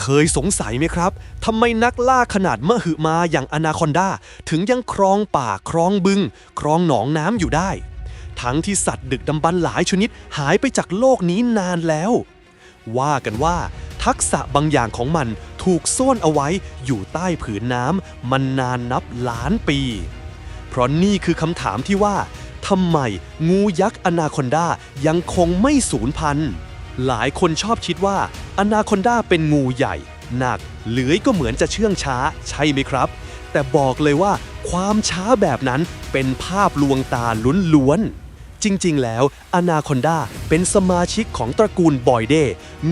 เคยสงสัยไหมครับทำไมนักล่าขนาดมหึมาอย่างอนาคอนดาถึงยังครองป่าครองบึง ครองหนองน้ำอยู่ได้ ทั้งที่สัตว์ดึกดำบรรพ์หลายชนิดหายไปจากโลกนี้นานแล้ว ว่ากันว่า ทักษะบางอย่างของมันถูกซ่อนเอาไว้อยู่ใต้ผืนน้ำมันนานนับล้านปี เพราะนี่คือคำถามที่ว่าทำไมงูยักษ์อนาคอนดายังคงไม่สูญพันธุ์ หลายคนชอบคิดว่าอนาคอนดาเป็นงูใหญ่ หนักเลื้อยก็เหมือนจะเชื่องช้า ใช่ไหมครับ แต่บอกเลยว่าความช้าแบบนั้นเป็นภาพลวงตาล้วนๆ จริงๆ แล้วอนาคอนดาเป็นสมาชิกของตระกูลบอยเด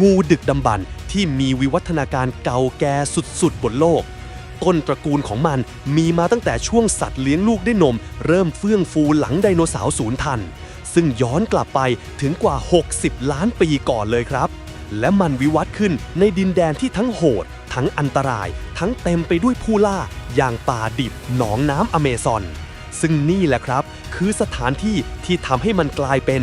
งูดึกดำบรรที่มีวิวัฒนาการเก่าแก่สุดๆ บนโลก ต้นตระกูลของมันมีมาตั้งแต่ช่วงสัตว์เลี้ยงลูกด้วยนม เริ่มเฟื่องฟูหลังไดโนเสาร์สูญพันธุ์ ซึ่งย้อนกลับไปถึงกว่า 60 ล้านปีก่อนเลยครับ และมันวิวัฒน์ขึ้นในดินแดนที่ทั้งโหด ทั้งอันตราย ทั้งเต็มไปด้วยผู้ล่า อย่างป่าดิบหนองน้ำอเมซอน ซึ่งนี่แหละครับ คือสถานที่ที่ทำให้มันกลายเป็น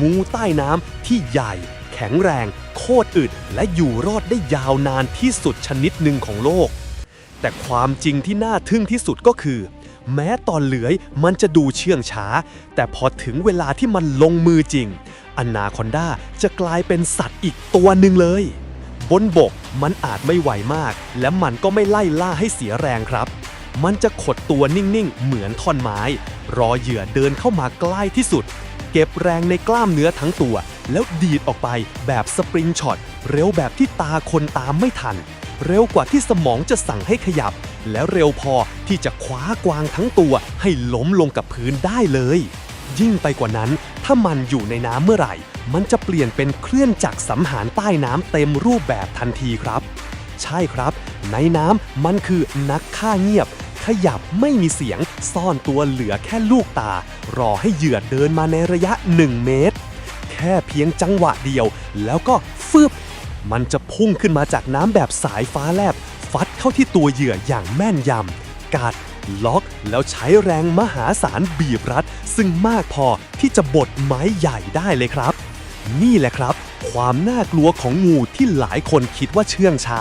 งูใต้น้ำที่ใหญ่ แข็งแรง โคตรอึด และอยู่รอดได้ยาวนานที่สุดชนิดหนึ่งของโลก แต่ความจริงที่น่าทึ่งที่สุดก็คือ แม้ตอนเลื้อยมันจะดูเชื่องช้า แต่พอถึงเวลาที่มันลงมือจริงอนาคอนดาจะกลายเป็นสัตว์อีกตัวหนึ่งเลย บนบกมันอาจไม่ไหวมาก และมันก็ไม่ไล่ล่าให้เสียแรงครับ มันจะขดตัวนิ่งๆ เหมือนท่อนไม้ รอเหยื่อเดินเข้ามาใกล้ที่สุด เก็บแรงในกล้ามเนื้อทั้งตัว แล้วดีดออกไปแบบสปริงช็อต เร็วแบบที่ตาคนตามไม่ทัน เร็วกว่าที่สมองจะสั่งให้ขยับ และเร็วพอที่จะคว้ากวางทั้งตัวให้ล้มลงกับพื้นได้เลย ยิ่งไปกว่านั้น ถ้ามันอยู่ในน้ำเมื่อไหร่ มันจะเปลี่ยนเป็นเคลื่อนจักรสังหารใต้น้ำเต็มรูปแบบทันทีครับ ใช่ครับ ในน้ำมันคือนักฆ่าเงียบ ขยับไม่มีเสียง ซ่อนตัวเหลือแค่ลูกตา รอให้เหยื่อเดินมาในระยะ 1 เมตร แค่เพียงจังหวะเดียว แล้วก็ฟึบ มันจะพุ่งขึ้นมาจากน้ำแบบสายฟ้าแลบ ฟัดเข้าที่ตัวเหยื่ออย่างแม่นยำ กัด ล็อก แล้วใช้แรงมหาศาลบีบรัด ซึ่งมากพอที่จะบดไม้ใหญ่ได้เลยครับ นี่แหละครับ ความน่ากลัวของงูที่หลายคนคิดว่าเชื่องช้า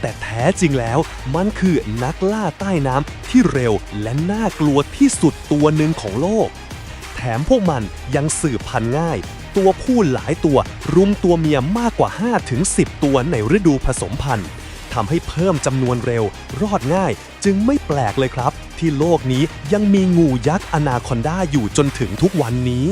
แต่แท้จริงแล้วมันคือนักล่าใต้น้ำที่เร็วและน่ากลัวที่สุดตัวหนึ่งของโลก แถมพวกมันยังสืบพันธุ์ง่าย ตัวผู้หลายตัว รุมตัวเมียมากกว่า 5-10 ตัวในฤดูผสมพันธุ์ทำให้เพิ่มจำนวนเร็ว รอดง่าย จึงไม่แปลกเลยครับ ที่โลกนี้ยังมีงูยักษ์อนาคอนดาอยู่จนถึงทุกวันนี้